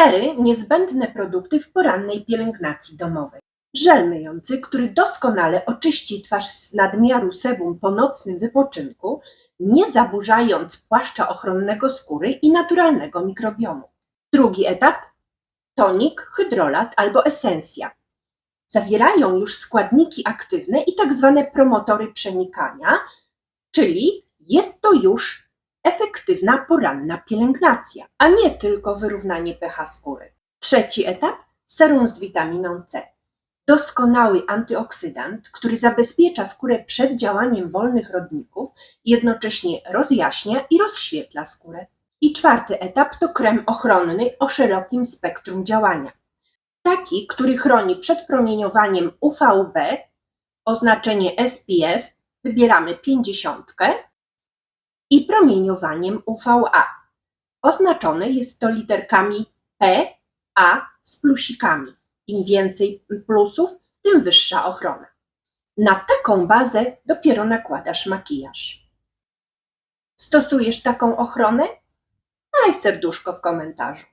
Cztery niezbędne produkty w porannej pielęgnacji domowej. Żel myjący, który doskonale oczyści twarz z nadmiaru sebum po nocnym wypoczynku, nie zaburzając płaszcza ochronnego skóry i naturalnego mikrobiomu. Drugi etap tonik, hydrolat albo esencja. Zawierają już składniki aktywne i tak zwane promotory przenikania, czyli jest to już efektywna poranna pielęgnacja, a nie tylko wyrównanie pH skóry. Trzeci etap serum z witaminą C. Doskonały antyoksydant, który zabezpiecza skórę przed działaniem wolnych rodników jednocześnie rozjaśnia i rozświetla skórę. I czwarty etap to krem ochronny o szerokim spektrum działania. Taki, który chroni przed promieniowaniem UVB, oznaczenie SPF wybieramy 50 i promieniowaniem UVA. Oznaczone jest to literkami P, A z plusikami. Im więcej plusów, tym wyższa ochrona. Na taką bazę dopiero nakładasz makijaż. Stosujesz taką ochronę? Daj serduszko w komentarzu.